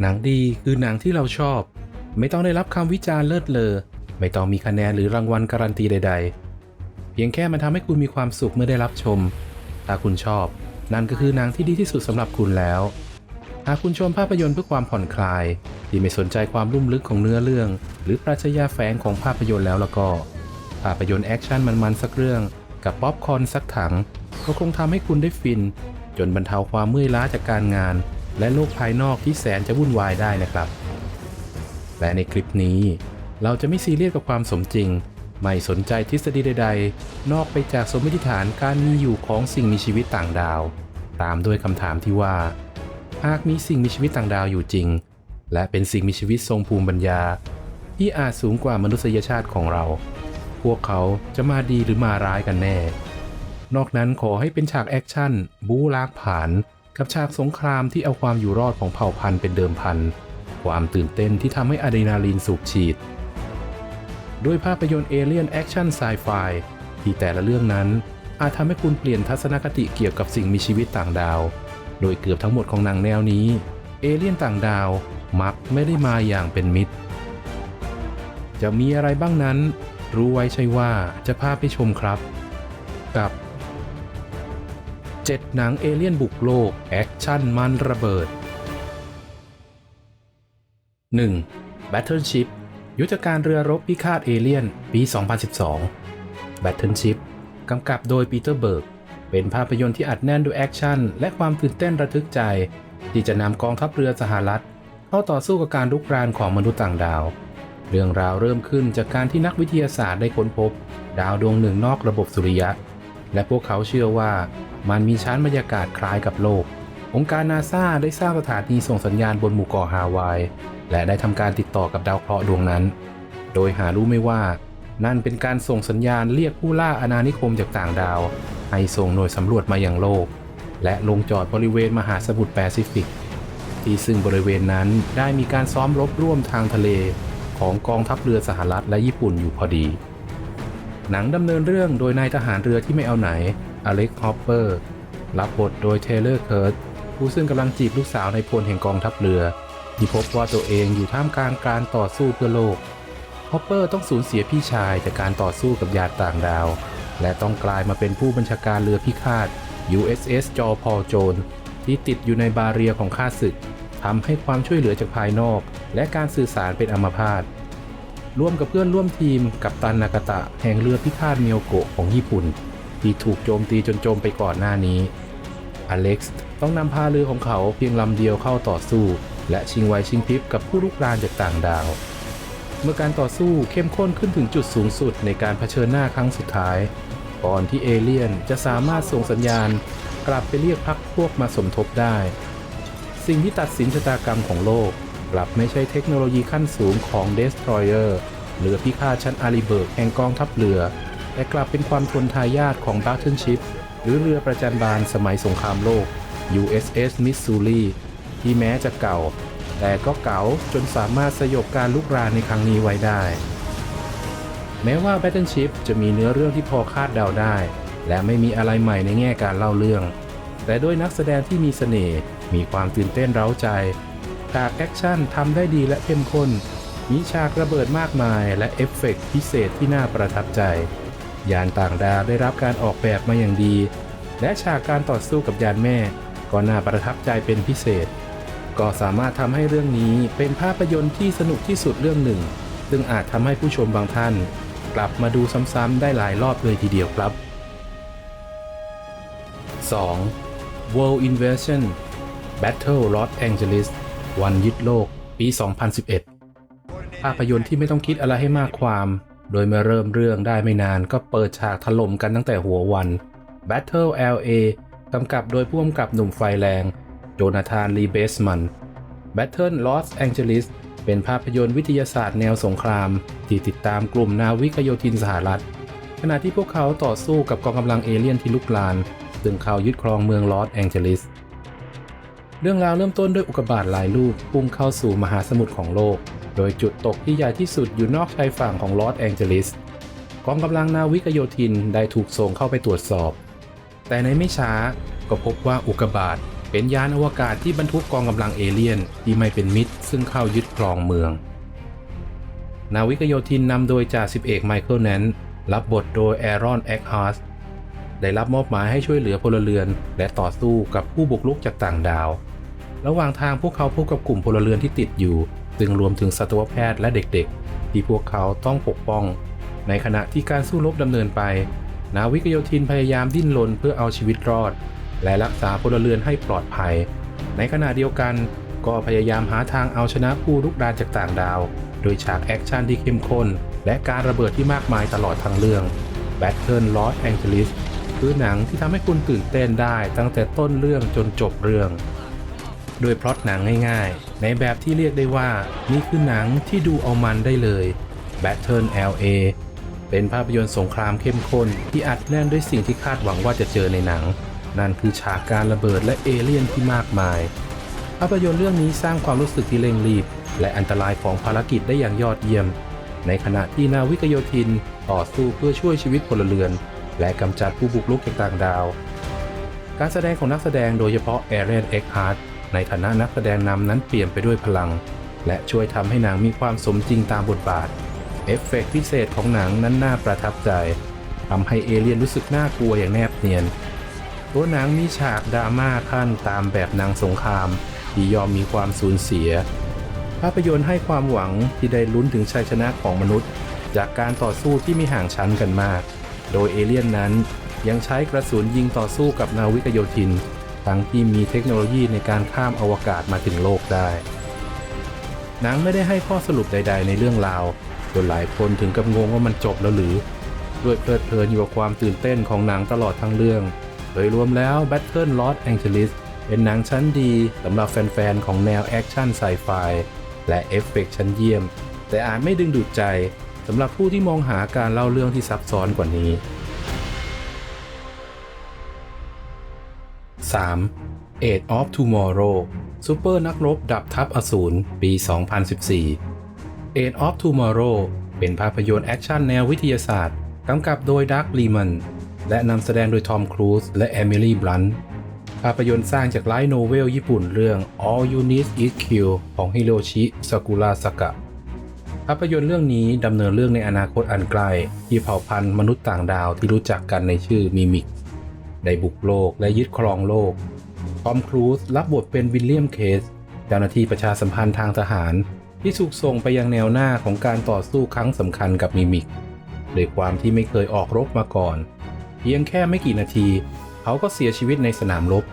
หนังดีคือหนังที่เราชอบ ไม่ต้องได้รับคำวิจารณ์เลิศเลอ ไม่ต้องมีคะแนนหรือรางวัลการันตีใด ๆ เพียงแค่มันทำให้คุณมีความสุขเมื่อได้รับชม ถ้าคุณชอบ นั่นก็คือหนังที่ดีที่สุดสำหรับคุณแล้ว หากคุณชมภาพยนตร์เพื่อความผ่อนคลาย ที่ไม่สนใจความลุ่มลึกของเนื้อเรื่อง หรือปรัชญาแฝงของภาพยนตร์แล้วล้วก็ ภาพยนตร์แอคชั่นมันๆสักเรื่อง กับป๊อปคอร์นสักถังก็คงทำให้คุณได้ฟิน จนบรรเทาความเมื่อยล้าจากการงาน และโลกภายนอกที่แสนจะวุ่นวายได้นะครับ และในคลิปนี้ เราจะไม่ซีเรียสกับความสมจริง ไม่สนใจทฤษฎีใด ๆ นอกไปจากสมมติฐานการมีอยู่ของสิ่งมีชีวิตต่างดาว ตามด้วยคำถามที่ว่า หากมีสิ่งมีชีวิตต่างดาวอยู่จริง และเป็นสิ่งมีชีวิตทรงภูมิปัญญา ที่อาจสูงกว่ามนุษยชาติของเรา พวกเขาจะมาดีหรือมาร้ายกันแน่ นอกนั้นขอให้เป็นฉากแอคชั่นบู๊ลากผ่าน กับฉากสงครามที่เอาความอยู่รอดของเผ่าพันธุ์เป็นเดิมพัน ความตื่นเต้นที่ทำให้อะดรีนาลีนสูบฉีด ด้วยภาพยนตร์เอเลียนแอคชั่นไซไฟที่แต่ละเรื่องนั้น อาจทำให้คุณเปลี่ยนทัศนคติเกี่ยวกับสิ่งมีชีวิตต่างดาว โดยเกือบทั้งหมดของหนังแนวนี้ เอเลี่ยนต่างดาวมักไม่ได้มาอย่างเป็นมิตร จะมีอะไรบ้างนั้น รู้ไว้ใช่ว่าจะพาไปชมครับ กับ 7 หนังเอเลี่ยนบุกโลก แอคชั่นมันระเบิด 1. Battleship ยุทธการเรือรบพิฆาตเอเลี่ยน ปี 2012 Battleship กำกับโดยปีเตอร์เบิร์ก เป็นภาพยนตร์ที่อัดแน่นด้วยแอคชั่น และความตื่นเต้นระทึกใจ ที่จะนำกองทัพเรือสหรัฐ เข้าต่อสู้กับการลุกรานของมนุษย์ต่างดาว เรื่องราวเริ่มขึ้นจากการที่นักวิทยาศาสตร์ได้ค้นพบ ดาวดวงหนึ่งนอกระบบสุริยะ และพวกเขาเชื่อว่า มันมีชั้นบรรยากาศคล้ายกับโลก องค์การนาซาได้สร้างสถานีส่งสัญญาณบนหมู่เกาะฮาวาย และได้ทำการติดต่อกับดาวเคราะห์ดวงนั้น โดยหารู้ไม่ว่า นั่นเป็นการส่งสัญญาณเรียกผู้ล่าอาณานิคมจากต่างดาว ให้ส่งหน่วยสำรวจมาอยังโลก และลงจอดบริเวณมหาสมุทรแปซิฟิก ที่ซึ่งบริเวณนั้นได้มีการซ้อมรบร่วมทางทะเล ของกองทัพเรือสหรัฐและญี่ปุ่นอยู่พอดี หนังดำเนินเรื่องโดยนายทหารเรือที่ไม่เอาไหน อเล็กฮอปเปอร์ รับบทโดยเทเลอร์เคิร์ตผู้ซึ่งกำลังจีบลูกสาวในพลแห่งกองทัพเรือ ที่พบว่าตัวเองอยู่ท่ามกลางการต่อสู้เพื่อโลก ฮอปเปอร์ต้องสูญเสียพี่ชายจากการต่อสู้กับยาต่างดาว และต้องกลายมาเป็นผู้บัญชาการเรือพิฆาต USS จอพอโจนที่ติดอยู่ในบาเรียของข้าศึกทำให้ความช่วยเหลือจากภายนอก และการสื่อสารเป็นอัมพาตร่วมกับเพื่อนร่วมทีมกับตันนากาตะแห่งเรือพิฆาตเมียวโกะของญี่ปุ่น ที่ถูกโจมตีจนจมไปก่อนหน้านี้ อเล็กซ์ต้องนำพาเรือของเขาเพียงลำเดียวเข้าต่อสู้ และชิงไวชิงพริบกับผู้ลุกรานจากต่างดาว เมื่อการต่อสู้เข้มข้นขึ้นถึงจุดสูงสุดในการเผชิญหน้าครั้งสุดท้าย ก่อนที่เอเลี่ยนจะสามารถส่งสัญญาณ กลับไปเรียกพักพวกมาสมทบได้ สิ่งที่ตัดสินชะตากรรมของโลกกลับไม่ใช่เทคโนโลยีขั้นสูงของ Destroyer เรือพิฆาตชั้นอาริเบิร์กแห่งกองทัพเรือ แต่กลับเป็นความทนทายาทของ Battleship หรือเรือประจันบานสมัยสงครามโลก USS Missouri ที่แม้จะเก่า แต่ก็เก๋าจนสามารถสยบการลุกรานในครั้งนี้ไว้ได้ แม้ว่า Battleship จะมีเนื้อเรื่องที่พอคาดเดาได้ และไม่มีอะไรใหม่ในแง่การเล่าเรื่อง แต่ด้วยนักแสดงที่มีเสน่ห์มีความตื่นเต้นเร้าใจฉากแอคชั่นทำได้ดีและเข้มข้น มีฉากระเบิดมากมายและเอฟเฟกต์พิเศษที่น่าประทับใจ ยานต่างดาวได้รับการออกแบบมาอย่างดี และฉากการต่อสู้กับยานแม่ ก็น่าประทับใจเป็นพิเศษ ก็สามารถทำให้เรื่องนี้เป็นภาพยนตร์ที่สนุกที่สุดเรื่องหนึ่ง ซึ่งอาจทำให้ผู้ชมบางท่าน กลับมาดูซ้ำๆได้หลายรอบเลยทีเดียวครับ 2. World Invasion Battle Los Angeles วันยึดโลก ปี 2011 ภาพยนตร์ที่ไม่ต้องคิดอะไรให้มากความ โดยเมื่อเริ่มเรื่องได้ไม่นานก็เปิดฉากถล่มกันตั้งแต่หัววัน Battle LA กำกับโดยผู้กำกับหนุ่มไฟแรง โจนาธานลีเบสมัน Battle Los Angeles เป็นภาพยนตร์วิทยาศาสตร์แนวสงคราม ที่ติดตามกลุ่มนาวิกโยธินสหรัฐ ขณะที่พวกเขาต่อสู้กับกองกำลังเอเลี่ยนที่ลุกลาน ซึ่งเขายึดครองเมืองลอสแองเจลิสเรื่องราวเริ่มต้นด้วยอุกกาบาตหลายลูกพุ่งเข้าสู่มหาสมุทรของโลก โดยจุดตกที่ใหญ่ที่สุดอยู่นอกชายฝั่งของลอสแองเจลิสกองกำลังนาวิกโยธินได้ถูกส่งเข้าไปตรวจสอบ แต่ในไม่ช้าก็พบว่าอุกบาตเป็นยานอวกาศที่บรรทุกกองกำลังเอเลี่ยนที่ไม่เป็นมิตร ซึ่งเข้ายึดครองเมือง นาวิกโยธินนำโดยจ่าสิบเอกไมเคิลแนนรับบทโดยแอรอนแอคฮาร์สได้รับมอบหมายให้ช่วยเหลือพลเรือน และต่อสู้กับผู้บุกรุกจากต่างดาว ระหว่างทางพวกเขาพบกับกลุ่มพลเรือนที่ติดอยู่ ซึ่งรวมถึงสัตวแพทย์และเด็กๆ ที่พวกเขาต้องปกป้อง ในขณะที่การสู้รบดำเนินไป นาวิกโยธินพยายามดิ้นรนเพื่อเอาชีวิตรอด และรักษาพลเรือนให้ปลอดภัย ในขณะเดียวกันก็พยายามหาทางเอาชนะผู้รุกรานจากต่างดาว โดยฉากแอคชั่นที่เข้มข้น และการระเบิดที่มากมายตลอดทั้งเรื่อง Battle Los Angeles คือหนังที่ทำให้คุณตื่นเต้นได้ตั้งแต่ต้นเรื่องจนจบเรื่อง โดยพล็อตหนังง่ายๆ ในแบบที่เรียกได้ว่า นี่คือหนังที่ดูเอามันได้เลย Battle LA เป็นภาพยนตร์สงครามเข้มข้นที่อัดแน่นด้วยสิ่งที่คาดหวังว่าจะเจอในหนัง นั่นคือฉากการระเบิดและเอเลี่ยนที่มากมาย ภาพยนตร์เรื่องนี้สร้างความรู้สึกที่เร่งรีบ และอันตรายของภารกิจได้อย่างยอดเยี่ยม ในขณะที่นาวิกโยธินต่อสู้เพื่อช่วยชีวิตพลเรือน และกำจัดผู้บุกรุกจากต่างดาว การแสดงของนักแสดงโดยเฉพาะแอเรนเอ็กฮาร์ด ในฐานะนักแสดงนำนั้นเปลี่ยนไปด้วยพลัง และช่วยทำให้หนังมีความสมจริงตามบทบาท เอฟเฟกต์พิเศษของหนังนั้นน่าประทับใจทำให้เอเลี่ยนรู้สึกน่ากลัวอย่างแนบเนียน ตัวหนังมีฉากดราม่าขั้นตามแบบนังสงครามที่ยอมมีความสูญเสีย ภาพยนตร์ให้ความหวังที่ได้ลุ้นถึงชัยชนะของมนุษย์ จากการต่อสู้ที่มีห่างชั้นกันมาก โดยเอเลี่ยนนั้นยังใช้กระสุนยิงต่อสู้กับนาวิกโยธิน ทั้งที่มีเทคโนโลยีในการข้ามอวกาศมาถึงโลกได้ หนังไม่ได้ให้ข้อสรุปใด ๆ ในเรื่องราวจนหลายคนถึงกับงงว่ามันจบแล้วหรือ ด้วยเพลิดเพลินอยู่กับความตื่นเต้นของหนังตลอดทั้งเรื่อง โดยรวมแล้ว Battle Los Angeles เป็นหนังชั้นดีสำหรับแฟน ๆ ของแนวแอคชั่นไซไฟและเอฟเฟกต์ชั้นเยี่ยม แต่อาจไม่ดึงดูดใจสำหรับผู้ที่มองหาการเล่าเรื่องที่ซับซ้อนกว่านี้ 3. Age of Tomorrow ซูเปอร์นักรบดับทัพอสูรปี 2014 Age of Tomorrow เป็นภาพยนตร์แอคชั่นแนววิทยาศาสตร์กำกับโดยดักลีมันและนำแสดงโดยทอมครูซและเอมิลี่บลันต์ภาพยนตร์สร้างจากไลท์โนเวลญี่ปุ่นเรื่อง All You Need Is Kill ของฮิโรชิซากุระสกะ ภาพยนตร์เรื่องนี้ดำเนินเรื่องในอนาคตอันไกลที่เผ่าพันธุ์มนุษย์ต่างดาวที่รู้จักกันในชื่อมิมิก ได้บุกโลกและยึดครองโลก ทอมครูซรับบทเป็นวิลเลียมเคส เจ้าหน้าที่ประชาสัมพันธ์ทางทหาร ที่ถูกส่งไปยังแนวหน้าของการต่อสู้ครั้งสำคัญกับมิมิกด้วยความที่ไม่เคยออกรบมาก่อน เพียงแค่ไม่กี่นาที เขาก็เสียชีวิตในสนามรบ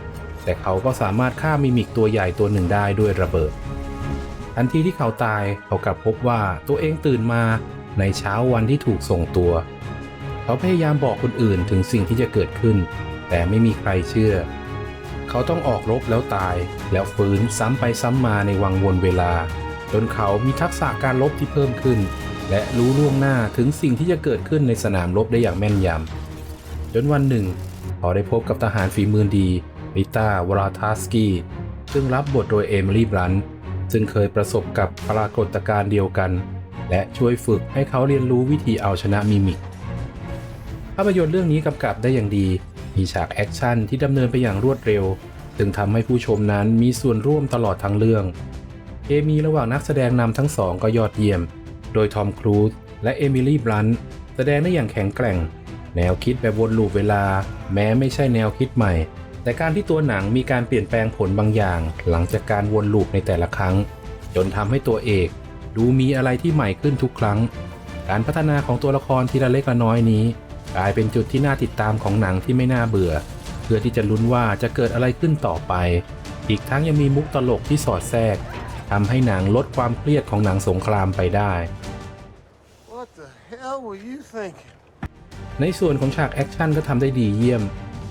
แต่เขาก็สามารถฆ่ามิมิกตัวใหญ่ตัวหนึ่งได้ด้วยระเบิด ทันทีที่เขาตายเขากลับพบว่าตัวเองตื่นมาในเช้าวันที่ถูกส่งตัว เขาพยายามบอกคนอื่นถึงสิ่งที่จะเกิดขึ้น แต่ไม่มีใครเชื่อ เขาต้องออกรบแล้วตาย แล้วฟื้นซ้ำไปซ้ำมาในวังวนเวลา จนเขามีทักษะการรบที่เพิ่มขึ้น และรู้ล่วงหน้าถึงสิ่งที่จะเกิดขึ้นในสนามรบได้อย่างแม่นยำจนวันหนึ่งเขาได้พบกับทหารฝีมือดีลิต้าวราทาสกี้ซึ่งรับบทโดยเอมิลี่บลันซึ่งเคยประสบกับปรากฏการณ์เดียวกัน และช่วยฝึกให้เขาเรียนรู้วิธีเอาชนะมิมิกภาพยนตร์เรื่องนี้กำกับได้อย่างดี มีฉากแอคชั่นที่ดำเนินไปอย่างรวดเร็ว ซึ่งทำให้ผู้ชมนั้นมีส่วนร่วมตลอดทั้งเรื่อง เคมีระหว่างนักแสดงนำทั้งสองก็ยอดเยี่ยม โดยทอมครูซและเอมิลี่บลันต์แสดงได้อย่างแข็งแกร่ง แนวคิดแบบวนลูปเวลา แม้ไม่ใช่แนวคิดใหม่ แต่การที่ตัวหนังมีการเปลี่ยนแปลงผลบางอย่าง หลังจากการวนลูปในแต่ละครั้ง จนทำให้ตัวเอกดูมีอะไรที่ใหม่ขึ้นทุกครั้ง การพัฒนาของตัวละครทีละเล็กละน้อยนี้ กลายเป็นจุดที่น่าติดตามของหนังที่ไม่น่าเบื่อ เพื่อที่จะลุ้นว่าจะเกิดอะไรขึ้นต่อไป อีกทั้งยังมีมุกตลกที่สอดแทรกทำให้หนังลดความเครียดของหนังสงครามไปได้ What the hell were you thinking? ในส่วนของฉากแอคชั่นก็ทำได้ดีเยี่ยม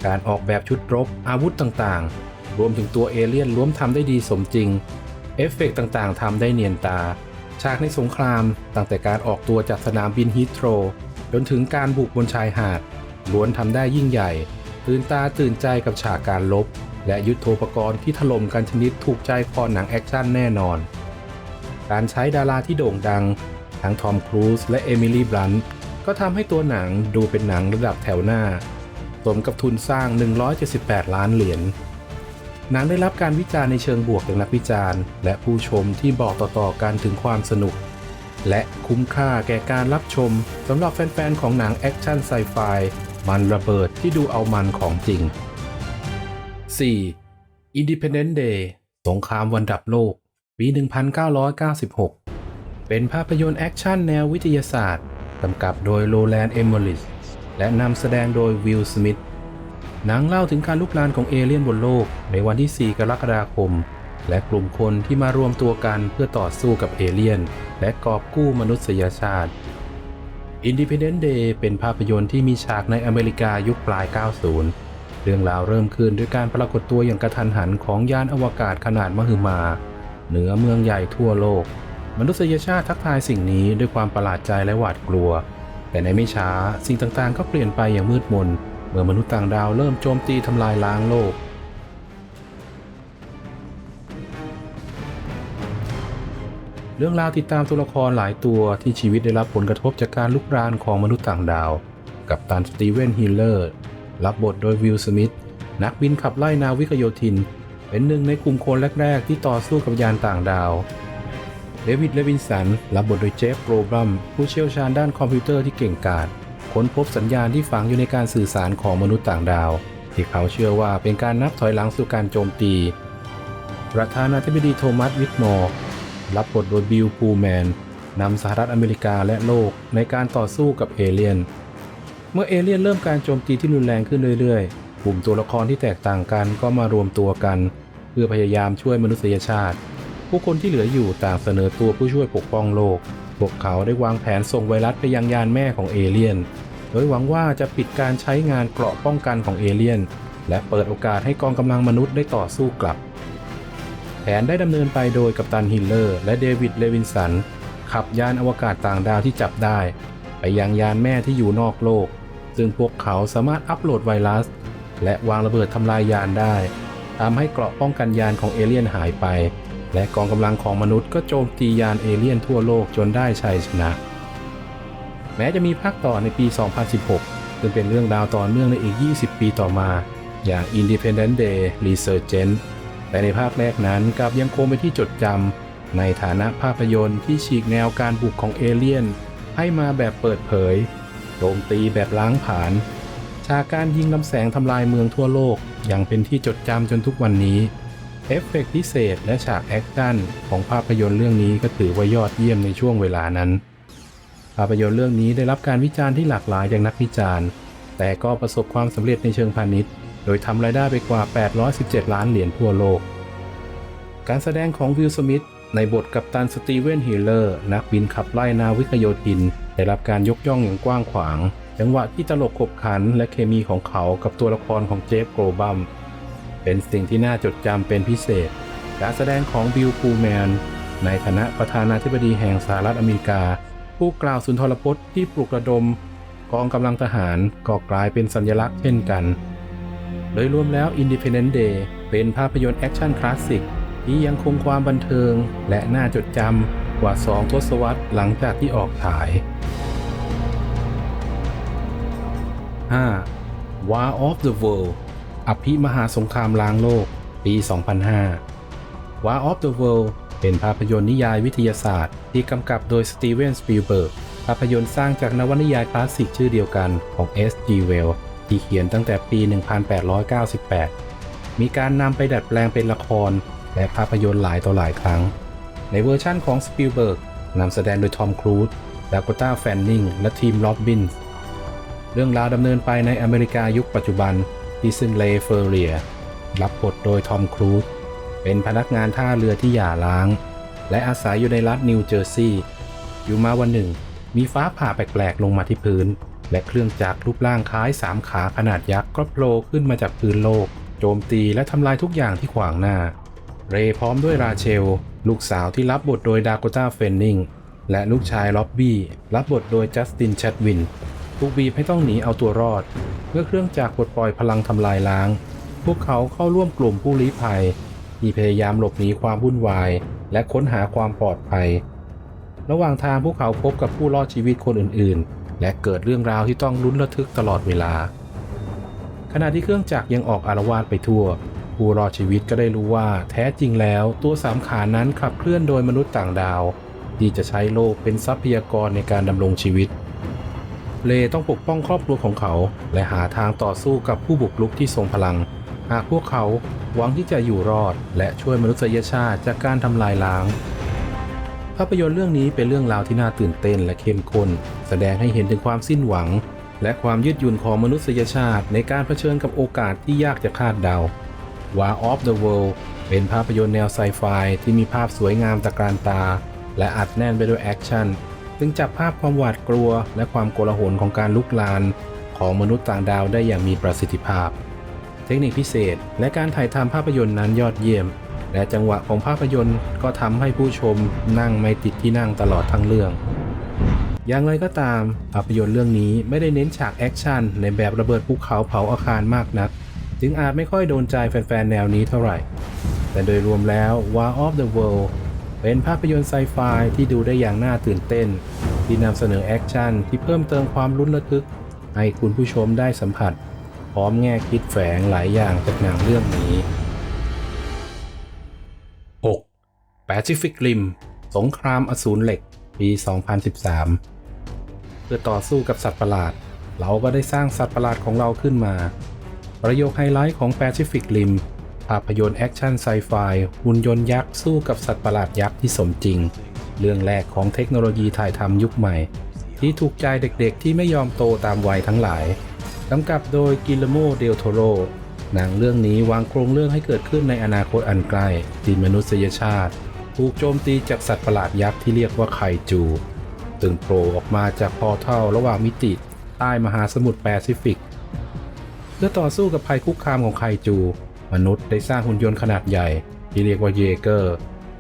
การออกแบบชุดรบ อาวุธต่างๆ รวมถึงตัวเอเลี่ยนล้วนทำได้ดีสมจริง เอฟเฟกต์ต่างๆทำได้เนียนตา ฉากในสงครามตั้งแต่การออกตัวจากสนามบินฮีทโรว์ จนถึงการบุกบนชายหาด ล้วนทำได้ยิ่งใหญ่ ตื่นตาตื่นใจกับฉากการลบ และยุทโธปกรณ์ที่ถล่มกันชนิดถูกใจคอหนังแอคชั่นแน่นอน การใช้ดาราที่โด่งดัง ทั้งทอมครูซและเอมิลี่บลันต์ก็ทำให้ตัวหนังดูเป็นหนังระดับแถวหน้า สมกับทุนสร้าง 178 ล้านเหรียญหนังได้รับการวิจารณ์ในเชิงบวกจากนักวิจารณ์ และผู้ชมที่บอกต่อๆกันถึงความสนุก และคุ้มค่าแก่การรับชมสำหรับแฟนๆ ของหนังแอคชั่นไซไฟมันระเบิดที่ดูเอามันของจริง 4. Independence Day สงครามวันดับโลก ปี 1996 เป็นภาพยนตร์แอคชั่นแนววิทยาศาสตร์กำกับโดยโรแลนด์เอมเมอริสและนำแสดงโดยวิลสมิธหนังเล่าถึงการลุกลานของเอเลี่ยนบนโลกในวันที่ 4 กรกฎาคม และกลุ่มคนที่มารวมตัวกันเพื่อต่อสู้กับเอเลี่ยน และกอบกู้มนุษยชาติ Independence Day เป็นภาพยนตร์ที่มีฉากในอเมริกายุคปลาย 90 เรื่องราวเริ่มขึ้นด้วยการปรากฏตัวอย่างกระทันหันของยานอวกาศขนาดมหึมา เหนือเมืองใหญ่ทั่วโลก มนุษยชาติทักทายสิ่งนี้ด้วยความประหลาดใจและหวาดกลัว แต่ในไม่ช้าสิ่งต่างๆ ก็เปลี่ยนไปอย่างมืดมนเมื่อมนุษย์ต่างดาวเริ่มโจมตีทำลายล้างโลก เรื่องราวติดตามตัวละครหลายตัวที่ชีวิตได้รับผลกระทบจากการลุกรานของมนุษย์ต่างดาว กับตันสตีเวนฮิลเลอร์รับบทโดยวิลสมิธนักบินขับไล่นาวิกโยธิน เป็นหนึ่งในกลุ่มคนแรก ๆ ที่ต่อสู้กับยานต่างดาวเดวิดเลวินสันรับบทโดยเจฟโรบัมผู้เชี่ยวชาญด้านคอมพิวเตอร์ที่เก่งกาจค้นพบสัญญาณที่ฝังอยู่ในการสื่อสารของมนุษย์ต่างดาว ที่เขาเชื่อว่าเป็นการนับถอยหลังสู่การโจมตี ประธานาธิบดีโทมัสวิทมอร์ รับบทโดยบิลพูแมนนำสหรัฐอเมริกาและโลกในการต่อสู้กับเอเลี่ยน เมื่อเอเลี่ยนเริ่มการโจมตีที่รุนแรงขึ้นเรื่อยๆ กลุ่มตัวละครที่แตกต่างกันก็มารวมตัวกัน เพื่อพยายามช่วยมนุษยชาติ ผู้คนที่เหลืออยู่ต่างเสนอตัวผู้ช่วยปกป้องโลก พวกเขาได้วางแผนส่งไวรัสไปยังยานแม่ของเอเลี่ยน โดยหวังว่าจะปิดการใช้งานเกราะป้องกันของเอเลี่ยน และเปิดโอกาสให้กองกำลังมนุษย์ได้ต่อสู้กลับ แผนได้ดำเนินไปโดยกัปตันฮิลเลอร์และเดวิดเลวินสัน ขับยานอวกาศต่างดาวที่จับได้ ไปยังยานแม่ที่อยู่นอกโลก ซึ่งพวกเขาสามารถอัปโหลดไวรัส และวางระเบิดทำลายยานได้ทำให้เกราะป้องกันยานของเอเลี่ยนหายไป และกองกำลังของมนุษย์ก็โจมตียานเอเลี่ยนทั่วโลกจนได้ชัยชนะ แม้จะมีภาคต่อในปี 2016 ซึ่งเป็นเรื่องราวต่อเนื่องในอีก 20 ปีต่อมา อย่าง Independence Day Resurgence แต่ในภาคแรกนั้นกลับยังคงเป็นที่จดจำในฐานะภาพยนตร์ที่ฉีกแนวการบุกของเอเลี่ยน ให้มาแบบเปิดเผยโจมตีแบบล้างผลาญฉากการยิงลำแสงทำลายเมืองทั่วโลกยังเป็นที่จดจำจนทุกวันนี้เอฟเฟกต์พิเศษและฉากแอคชั่นของภาพยนตร์เรื่องนี้ก็ถือว่ายอดเยี่ยมในช่วงเวลานั้น ภาพยนตร์เรื่องนี้ได้รับการวิจารณ์ที่หลากหลายจากนักวิจารณ์ แต่ก็ประสบความสำเร็จในเชิงพาณิชย์ โดยทำรายได้ไปกว่า 817 ล้านเหรียญทั่วโลก การแสดงของวิลสมิธในบทกัปตันสตีเวนฮิลเลอร์ นักบินขับไล่นาวิกโยธิน ได้รับการยกย่องอย่างกว้างขวาง จังหวะที่ตลกขบขันและเคมีของเขากับตัวละครของเจฟโกลบัม เป็นสิ่งที่น่าจดจำเป็นพิเศษ การแสดงของบิลคูแมน ในฐานะประธานาธิบดีแห่งสหรัฐอเมริกา ผู้กล่าวสุนทรพจน์ที่ปลุกระดม กองกำลังทหารก็กลายเป็นสัญลักษณ์เช่นกัน โดยรวมแล้ว Independence Day เป็นภาพยนตร์แอคชั่นคลาสสิกที่ยังคงความบันเทิง และน่าจดจำกว่า 2 ทศวรรษหลังจากที่ออกฉาย 5. War of the World อภิมหาสงครามล้างโลก ปี 2005 War of the World เป็นภาพยนตร์นิยายวิทยาศาสตร์ ที่กำกับโดยสตีเวนสปีลเบิร์กภาพยนตร์สร้างจากนวนิยายคลาสสิกชื่อเดียวกันของ S.G. Wells ที่เขียนตั้งแต่ปี 1898 มีการนำไปดัดแปลงเป็นละคร และภาพยนตร์หลายต่อหลายครั้ง ในเวอร์ชั่นของสปีลเบิร์กนำแสดงโดยทอมครูซดาก o ต้าแฟนนิงและทีมล็อบบินส์เรื่องราวดำเนินไปในอเมริกายุคปัจจุบันที่ซึ่งเลเฟอร์เรีย รับบทโดยทอมครูซเป็นพนักงานท่าเรือที่หย่าร้าง และอาศัยอยู่ในรัฐนิวเจอร์ซีย์อยู่มาวันหนึ่ง มีฟ้าผ่าแปลกๆลงมาที่พื้น และเครื่องจักรรูปร่างคล้ายสามขาขนาดยักษ์ก็โผล่ขึ้นมาจากพื้นโลก โจมตีและทำลายทุกอย่างที่ขวางหน้า เรพร้อมด้วยราเชล ลูกสาวที่รับบทโดยดากต้าเฟนนิงและลูกชายล็อบบี้ รับบทโดยจัสตินแชดวินถูกบีบให้ต้องหนีเอาตัวรอด เมื่อเครื่องจักรปลดปล่อยพลังทำลายล้าง พวกเขาเข้าร่วมกลุ่มผู้ลี้ภัย ที่พยายามหลบหนีความวุ่นวาย และค้นหาความปลอดภัย ระหว่างทางพวกเขาพบกับผู้รอดชีวิตคนอื่นๆ และเกิดเรื่องราวที่ต้องลุ้นระทึกตลอดเวลา ขณะที่เครื่องจักรยังออกอารวาสไปทั่ว ผู้รอดชีวิตก็ได้รู้ว่าแท้จริงแล้วตัวสามขานั้นขับเคลื่อนโดยมนุษย์ต่างดาว ที่จะใช้โลกเป็นทรัพยากรในการดำรงชีวิต เลต้องปกป้องครอบครัวของเขา และหาทางต่อสู้กับผู้บุกรุกที่ทรงพลัง หากพวกเขาหวังที่จะอยู่รอด และช่วยมนุษยชาติจากการทำลายล้างาพยนตร์เรื่องนี้เป็นเรื่องราวที่น่าตื่นเต้นและเข้มข้น แสดงให้เห็นถึงความสิ้นหวัง และความยืดหยุ่นของมนุษยชาติในการเผชิญกับโอกาสที่ยากจะคาดเดา War of the World เป็นภาพยนตร์แนวไซไฟที่มีภาพสวยงามตะการตา และอัดแน่นไปด้วยแอคชั่นซึ่งจับภาพความหวาดกลัว และความโกลาหลของการลุกลาน ของมนุษย์ต่างดาวได้อย่างมีประสิทธิภาพ เทคนิคพิเศษ และการถ่ายทำภาพยนตร์นั้นยอดเยี่ยม และจังหวะของภาพยนตร์ก็ทำให้ผู้ชมนั่งไม่ติดที่นั่งตลอดทั้งเรื่อง อย่างไรก็ตามภาพยนตร์เรื่องนี้ไม่ได้เน้นฉากแอคชั่นในแบบระเบิดภูเขาเผาอาคารมากนัก จึงอาจไม่ค่อยโดนใจแฟนๆ แนวนี้เท่าไหร่ แต่โดยรวมแล้ว War of the World เป็นภาพยนตร์ไซไฟที่ดูได้อย่างน่าตื่นเต้น ที่นำเสนอแอคชั่นที่เพิ่มเติมความลุ้นระทึก ให้คุณผู้ชมได้สัมผัส พร้อมแง่คิดแฝงหลายอย่างจากหนังเรื่องนี้ Pacific Rim สงครามอสูรเหล็ก ปี 2013 เพื่อต่อสู้กับสัตว์ประหลาด เราก็ได้สร้างสัตว์ประหลาดของเราขึ้นมา ประโยคไฮไลท์ของ Pacific Rim ภาพยนตร์แอคชั่นไซไฟหุ่นยนต์ยักษ์สู้กับสัตว์ประหลาดยักษ์ที่สมจริง เรื่องแรกของเทคโนโลยีถ่ายทำยุคใหม่ ที่ถูกใจเด็กๆที่ไม่ยอมโตตามวัยทั้งหลายกำกับโดยกิลโมเดลโทโรหนังเรื่องนี้วางโครงเรื่องให้เกิดขึ้นในอนาคตอันใกล้ที่มนุษยชาติ ถูกโจมตีจากสัตว์ประหลาดยักษ์ที่เรียกว่าไคจูตึงโผล่ออกมาจากพอร์ทัลระหว่างมิติใต้มหาสมุทรแปซิฟิก เพื่อต่อสู้กับภัยคุกคามของไคจู มนุษย์ได้สร้างหุ่นยนต์ขนาดใหญ่ ที่เรียกว่าเยเกอร์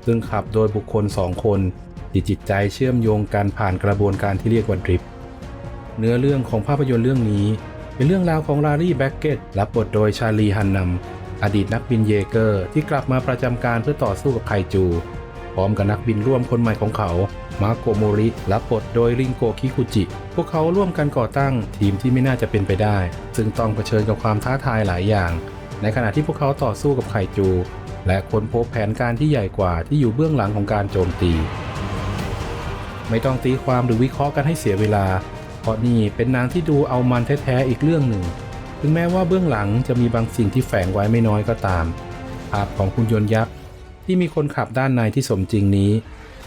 ซึ่งขับโดยบุคคลสองคนที่จิตใจเชื่อมโยงกันผ่านกระบวนการที่เรียกว่าดริฟเนื้อเรื่องของภาพยนตร์เรื่องนี้ เป็นเรื่องราวของลารีแบ็กเกตรับบทโดยชาลีฮันนัมอดีตนักบินเยเกอร์ ที่กลับมาประจำการเพื่อต่อสู้กับไคจู พร้อมกับนักบินร่วมคนใหม่ของเขา มาโกโมริ รับบทโดยริงโกคิคุจิ พวกเขาร่วมกันก่อตั้งทีมที่ไม่น่าจะเป็นไปได้ ซึ่งต้องเผชิญกับความท้าทายหลายอย่าง ในขณะที่พวกเขาต่อสู้กับไคจู และค้นพบแผนการที่ใหญ่กว่าที่อยู่เบื้องหลังของการโจมตี ไม่ต้องตีความหรือวิเคราะห์กันให้เสียเวลา เพราะนี่เป็นหนางที่ดูเอามันแท้ๆอีกเรื่องหนึ่ง ถึงแม้ว่าเบื้องหลังจะมีบางสิ่งที่แฝงไว้ไม่น้อยก็ตามภาพของหุ่นยนต์ยักษ์ ที่มีคนขับด้านในที่สมจริงนี้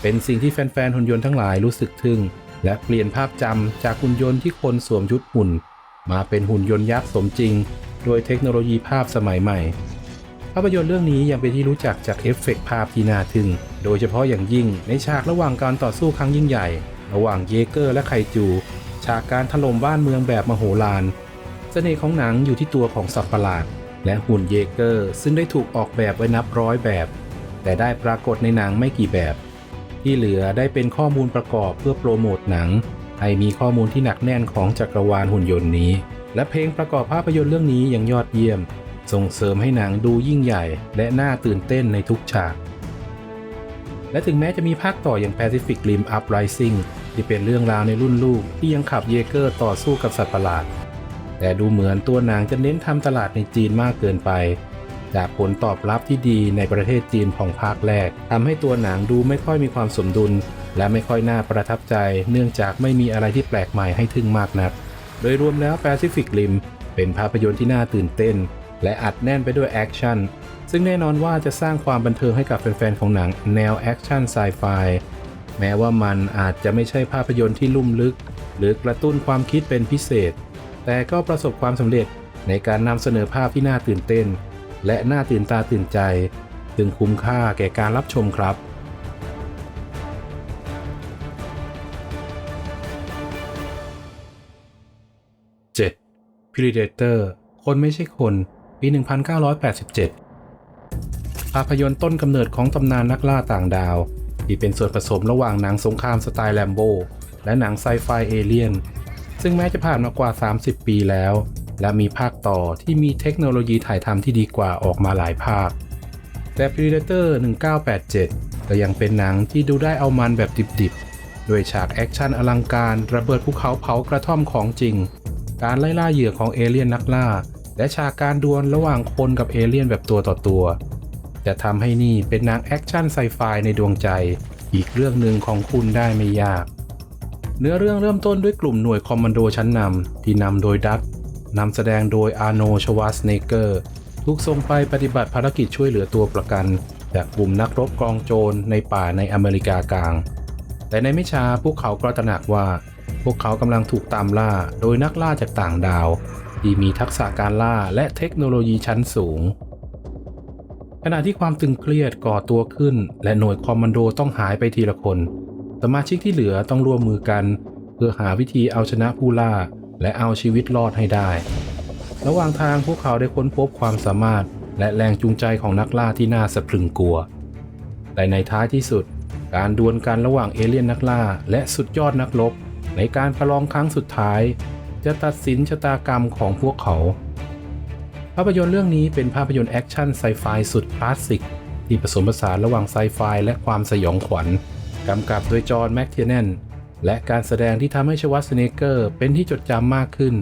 เป็นสิ่งที่แฟนๆหุ่นยนต์ทั้งหลายรู้สึกทึ่ง และเปลี่ยนภาพจำจากหุ่นยนต์ที่คนสวมชุดหุ่น มาเป็นหุ่นยนต์ยักษ์สมจริง โดยเทคโนโลยีภาพสมัยใหม่ภาพยนตร์เรื่องนี้ยังเป็นที่รู้จักจากเอฟเฟกต์ภาพที่น่าทึ่ง โดยเฉพาะอย่างยิ่งในฉากระหว่างการต่อสู้ครั้งยิ่งใหญ่ ระหว่างเยเกอร์และไคจู ฉากการถล่มบ้านเมืองแบบมโหฬาร เสน่ห์ของหนังอยู่ที่ตัวของสัตว์ประหลาด และหุ่นเยเกอร์ ซึ่งได้ถูกออกแบบไว้นับร้อยแบบ แต่ได้ปรากฏในหนังไม่กี่แบบ ที่เหลือได้เป็นข้อมูลประกอบเพื่อโปรโมทหนัง ให้มีข้อมูลที่หนักแน่นของจักรวาลหุ่นยนต์นี้ และเพลงประกอบภาพยนตร์เรื่องนี้ยังยอดเยี่ยม ส่งเสริมให้หนังดูยิ่งใหญ่ และน่าตื่นเต้นในทุกฉาก และถึงแม้จะมีภาคต่ออย่าง Pacific Rim Uprising ที่เป็นเรื่องราวในรุ่นลูกที่ยังขับเยเกอร์ต่อสู้กับสัตว์ประหลาด แต่ดูเหมือนตัวหนังจะเน้นทำตลาดในจีนมากเกินไป จากผลตอบรับที่ดีในประเทศจีนของภาคแรกทำให้ตัวหนังดูไม่ค่อยมีความสมดุล และไม่ค่อยน่าประทับใจ เนื่องจากไม่มีอะไรที่แปลกใหม่ให้ทึ่งมากนัก โดยรวมแล้ว Pacific Rim เป็นภาพยนตร์ที่น่าตื่นเต้น และอัดแน่นไปด้วยแอคชั่นซึ่งแน่นอนว่าจะสร้างความบันเทิงให้กับแฟนๆของหนังแนวแอคชั่นไซไฟแม้ว่ามันอาจจะไม่ใช่ภาพยนตร์ที่ลุ่มลึก หรือกระตุ้นความคิดเป็นพิเศษ แต่ก็ประสบความสำเร็จในการนำเสนอภาพที่น่าตื่นเต้น และน่าตื่นตาตื่นใจซึ่งคุ้มค่าแก่การรับชมครับ 7. Predator คนไม่ใช่คนปี 1987 ภาพยนตร์ต้นกำเนิดของตำนานนักล่าต่างดาว ที่เป็นส่วนผสมระหว่างหนังสงครามสไตล์แลมโบและหนังไซไฟเอเลียน ซึ่งแม้จะผ่านมากว่า 30 ปีแล้ว และมีภาคต่อที่มีเทคโนโลยีถ่ายทำที่ดีกว่าออกมาหลายภาค แต่ Predator 1987 ก็ยังเป็นหนังที่ดูได้เอามันแบบดิบๆด้วยฉากแอคชั่นอลังการระเบิดภูเขาเผากระท่อมของจริง การไล่ล่าเหยื่อของเอเลี่ยนนักล่า และฉากการดวลระหว่างคนกับเอเลี่ยนแบบตัวต่อตัว จะทำให้นี่เป็นหนังแอคชั่นไซไฟในดวงใจ อีกเรื่องหนึ่งของคุณได้ไม่ยาก เนื้อเรื่องเริ่มต้นด้วยกลุ่มหน่วยคอมมานโดชั้นนำที่นำโดยดัต นำแสดงโดยอาโนชวาสเนเกอร์ถูกส่งไปปฏิบัติภารกิจช่วยเหลือตัวประกัน จากกลุ่มนักรบกองโจรในป่าในอเมริกากลาง แต่ในไม่ช้าพวกเขาก็ตระหนักว่า พวกเขากำลังถูกตามล่าโดยนักล่าจากต่างดาว ที่มีทักษะการล่าและเทคโนโลยีชั้นสูง ขณะที่ความตึงเครียดก่อตัวขึ้น และหน่วยคอมมานโดต้องหายไปทีละคน สมาชิกที่เหลือต้องร่วมมือกัน เพื่อหาวิธีเอาชนะผู้ล่า และเอาชีวิตรอดให้ได้ ระหว่างทางพวกเขาได้ค้นพบความสามารถ และแรงจูงใจของนักล่าที่น่าสะพรึงกลัว แต่ในท้ายที่สุด การดวลกันระหว่างเอเลี่ยนนักล่า และสุดยอดนักรบในการประลองครั้งสุดท้าย จะตัดสินชะตากรรมของพวกเขา ภาพยนตร์เรื่องนี้เป็นภาพยนตร์แอคชั่นไซไฟสุดคลาสสิกที่ผสมผสานระหว่างไซไฟและความสยองขวัญกำกับโดยจอห์นแมคเทียนน และการแสดงที่ทำให้ชวัสเนเกอร์เป็นที่จดจำมากขึ้น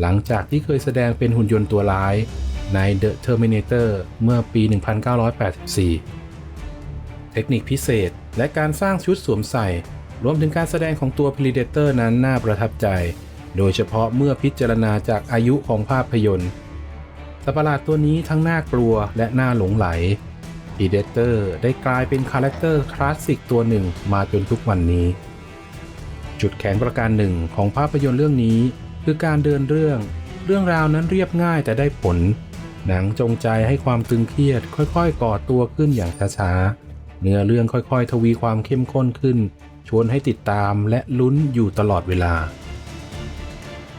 หลังจากที่เคยแสดงเป็นหุ่นยนต์ตัวร้าย ใน The Terminator เมื่อปี 1984 เทคนิคพิเศษและการสร้างชุดสวมใส่ รวมถึงการแสดงของตัว Predator นั้นน่าประทับใจ โดยเฉพาะเมื่อพิจารณาจากอายุของภาพยนตร์สัตว์ประหลาดตัวนี้ทั้งน่ากลัวและน่าหลงไหล Predator ได้กลายเป็นคาแรคเตอร์คลาสสิกตัวหนึ่งมาจนทุกวันนี้ จุดแข็งประการหนึ่งของภาพยนตร์เรื่องนี้ คือการเดินเรื่อง เรื่องราวนั้นเรียบง่ายแต่ได้ผล หนังจงใจให้ความตึงเครียด ค่อยๆ ก่อตัวขึ้นอย่างช้าๆ เนื้อเรื่องค่อยๆ ทวีความเข้มข้นขึ้น ชวนให้ติดตามและลุ้นอยู่ตลอดเวลา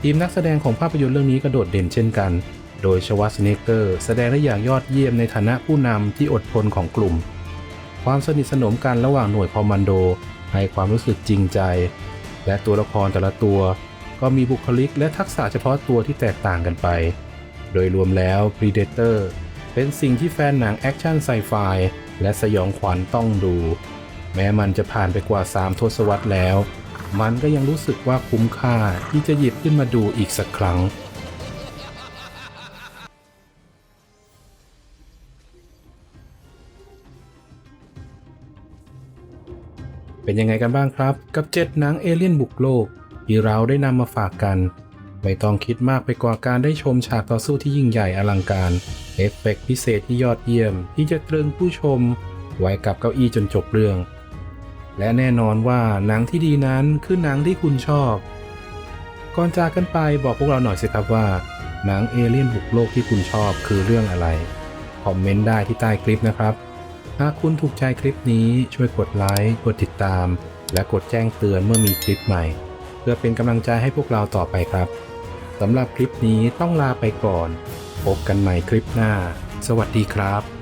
ทีมนักแสดงของภาพยนตร์เรื่องนี้กระโดดเด่นเช่นกัน โดยชวัสเนเกอร์แสดงได้อย่างยอดเยี่ยมในฐานะผู้นำที่อดทนของกลุ่ม ความสนิทสนมกันระหว่างหน่วยคอมมานโดให้ความรู้สึกจริงใจ และตัวละครแต่ละตัว ก็มีบุคลิกและทักษะเฉพาะตัวที่แตกต่างกันไป โดยรวมแล้ว Predator เป็นสิ่งที่แฟนหนังแอคชั่นไซไฟและสยองขวัญต้องดู แม้มันจะผ่านไปกว่า 3 ทศวรรษแล้ว มันก็ยังรู้สึกว่าคุ้มค่าที่จะหยิบขึ้นมาดูอีกสักครั้ง เป็นยังไงกันบ้างครับ กับเจ็ดหนังเอเลี่ยนบุกโลก ที่เราได้นำมาฝากกัน ไม่ต้องคิดมากไปกว่าการได้ชมฉากต่อสู้ที่ยิ่งใหญ่อลังการเอฟเฟกต์พิเศษที่ยอดเยี่ยม ที่จะตรึงผู้ชม ไว้กับเก้าอี้จนจบเรื่อง และแน่นอนว่าหนังที่ดีนั้นคือหนังที่คุณชอบ ก่อนจากกันไปบอกพวกเราหน่อยสิครับว่า หนังเอเลี่ยนบุกโลกที่คุณชอบคือเรื่องอะไรคอมเมนต์ได้ที่ใต้คลิปนะครับ หากคุณถูกใจคลิปนี้ช่วยกดไลค์กดติดตาม และกดแจ้งเตือนเมื่อมีคลิปใหม่ เพื่อเป็นกำลังใจให้พวกเราต่อไปครับสำหรับคลิปนี้ต้องลาไปก่อน พบกันใหม่คลิปหน้า สวัสดีครับ